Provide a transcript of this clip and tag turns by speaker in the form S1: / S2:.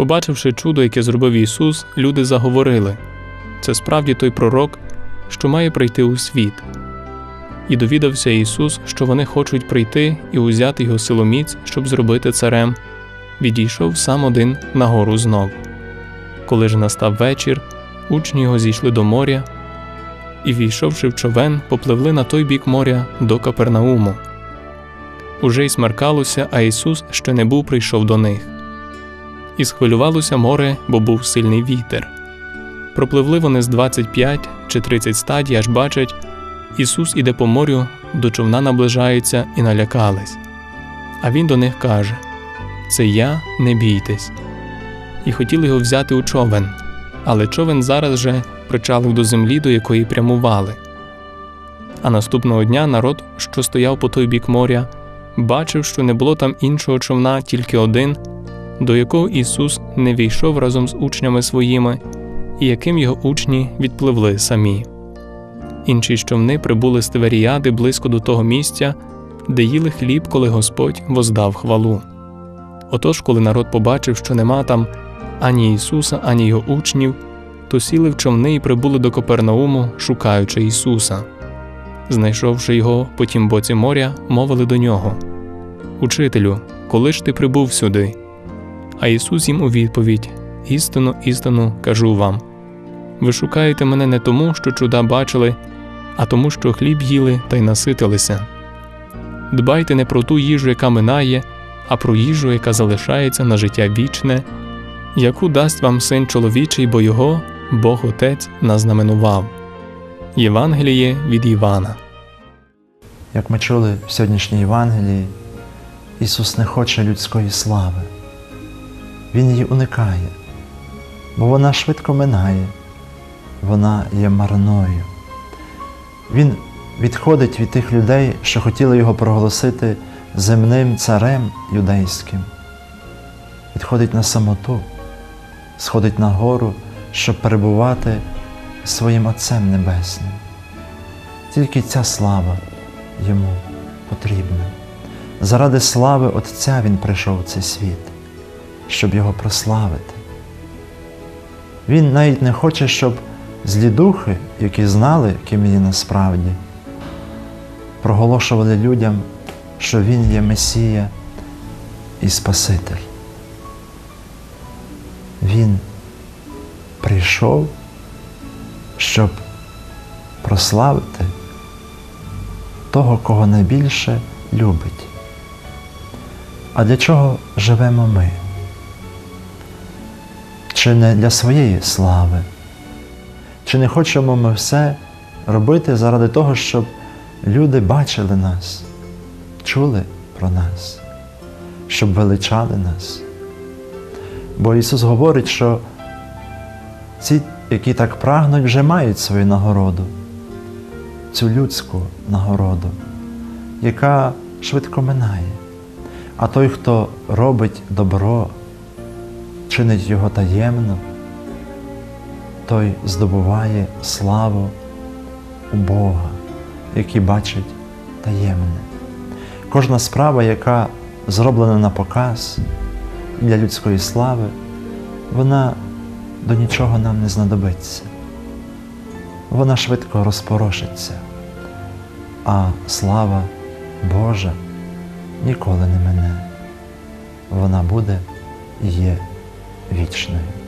S1: Побачивши чудо, яке зробив Ісус, люди заговорили це справді той пророк, що має прийти у світ. І довідався Ісус, що вони хочуть прийти і узяти його силоміць, щоб зробити царем. Відійшов сам один на гору знов. Коли ж настав вечір, учні його зійшли до моря, і, війшовши в човен, попливли на той бік моря до Капернауму. Уже й смеркалося, а Ісус ще не був прийшов до них. І схвилювалося море, бо був сильний вітер. Пропливли вони з 25 чи 30 стадій, аж бачать, Ісус іде по морю, до човна наближається і налякались. А Він до них каже: Це я, не бійтесь. І хотіли його взяти у човен, але човен зараз же причалив до землі, до якої прямували. А наступного дня народ, що стояв по той бік моря, бачив, що не було там іншого човна, тільки один, до якого Ісус не війшов разом з учнями своїми, і яким його учні відпливли самі. Інші човни прибули з Тиверіади близько до того місця, де їли хліб, коли Господь воздав хвалу. Отож, коли народ побачив, що нема там ані Ісуса, ані його учнів, то сіли в човни і прибули до Копернауму, шукаючи Ісуса. Знайшовши його по тім боці моря, мовили до нього Учителю, коли ж ти прибув сюди? А Ісус їм у відповідь Істину, істину кажу вам. Ви шукаєте мене не тому, що чуда бачили, а тому, що хліб їли та й наситилися. Дбайте не про ту їжу, яка минає, а про їжу, яка залишається на життя вічне, яку дасть вам син чоловічий, бо його Бог Отець назнаменував. Євангеліє від Івана.
S2: Як ми чули в сьогоднішній Євангелії, Ісус не хоче людської слави. Він її уникає, бо вона швидко минає, вона є марною. Він відходить від тих людей, що хотіли його проголосити земним царем юдейським. Відходить на самоту, сходить на гору, щоб перебувати своїм Отцем Небесним. Тільки ця слава йому потрібна. Заради слави Отця Він прийшов в цей світ, щоб його прославити. Він навіть не хоче, щоб злі духи, які знали, ким він насправді, проголошували людям, що Він є Месія і Спаситель. Він прийшов, щоб прославити того, кого найбільше любить. А для чого живемо ми? Чи не для своєї слави? Чи не хочемо ми все робити заради того, щоб люди бачили нас, чули про нас, щоб величали нас? Бо Ісус говорить, що ці, які так прагнуть, вже мають свою нагороду, цю людську нагороду, яка швидко минає. А той, хто робить добро, чинить його таємно, той здобуває славу у Бога, який бачить таємне. Кожна справа, яка зроблена на показ для людської слави, вона до нічого нам не знадобиться. Вона швидко розпорошиться, а слава Божа ніколи не мине. Вона буде і є вічною.